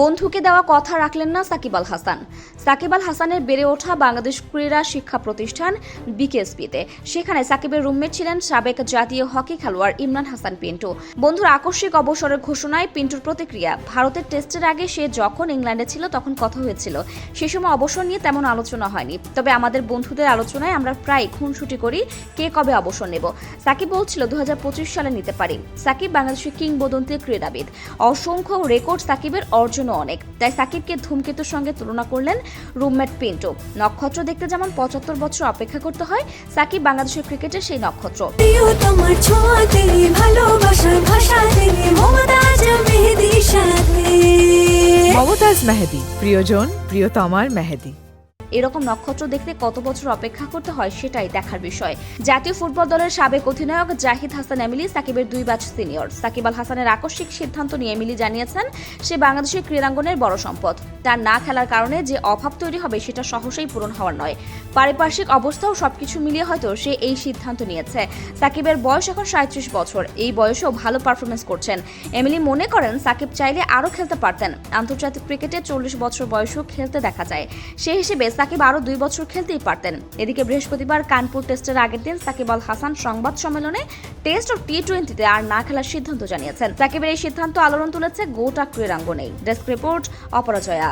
বন্ধুকে দেওয়া কথা রাখলেন না সাকিব আল হাসান। সাকিব আল হাসানের বেড়ে ওঠা বাংলাদেশ ক্রীড়া শিক্ষা প্রতিষ্ঠান বিকেএসপিতে। সেখানে সাকিবের রুমমেট ছিলেন সাবেক জাতীয় হকি খেলোয়াড় ইমরান হাসান পিন্টু। বন্ধুর আকস্মিক অবসরের ঘোষণায় পিন্টুর প্রতিক্রিয়া। ভারতের টেস্টের আগে সে যখন ইংল্যান্ডে ছিল, তখন কথা হয়েছিল। সে সময় অবসর নিয়ে তেমন আলোচনা হয়নি। তবে আমাদের বন্ধুদের আলোচনায় আমরা প্রায় খুনসুটি করি, কে কবে অবসর নেব। সাকিব বলছিল দু হাজার পঁচিশ সালে নিতে পারি। সাকিব বাংলাদেশের কিংবদন্তি ক্রীড়াবিদ। অসংখ্য রেকর্ড সাকিবের অর্জনও অনেক। তাই সাকিবকে ধূমকেতুর সঙ্গে তুলনা করলেন রুমমেট পিন্টু। নক্ষত্র দেখতে যেমন পঁচাত্তর বছর অপেক্ষা করতে হয় সাকিব বাংলাদেশের ক্রিকেটের সেই নক্ষত্র। মমতাজ মেহেদি প্রিয়জন প্রিয়তমার মেহেদি। এরকম নক্ষত্র দেখতে কত বছর অপেক্ষা করতে হয় সেটাই দেখার বিষয়। জাতীয় ফুটবল দলের সাবেক অধিনায়ক জাহিদ হাসান এমিলি সাকিবের দুই ব্যাচ সিনিয়র সাকিব আল হাসানের আকস্মিক সিদ্ধান্ত নিয়ে এমিলি জানিয়েছেন, সে বাংলাদেশের ক্রীড়াঙ্গনের বড় সম্পদ। তার না খেলার কারণে যে অভাব তৈরি হবে সেটা সহজেই পূরণ হওয়ার নয়। পারিপার্শ্বিক অবস্থাও সবকিছু মিলিয়ে হয়তো সে এই সিদ্ধান্ত নিয়েছে। সাকিবের বয়স এখন সাঁত্রিশ বছর। এই বয়সেও ভালো পারফরমেন্স করছেন। এমিলি মনে করেন সাকিব চাইলে আরও খেলতে পারতেন। আন্তর্জাতিক ক্রিকেটে চল্লিশ বছর বয়সেও খেলতে দেখা যায়। সেই হিসেবে সাকিব আরও দুই বছর খেলতেই পারতেন। এদিকে বৃহস্পতিবার কানপুর টেস্টের আগের দিন সাকিব আল হাসান সংবাদ সম্মেলনে টেস্ট ও টি টোয়েন্টিতে আর না খেলার সিদ্ধান্ত জানিয়েছেন। সাকিবের এই সিদ্ধান্ত আলোড়ন তুলেছে গোটা ক্রীড়াঙ্গনেই। Desk report অপরাজয়া।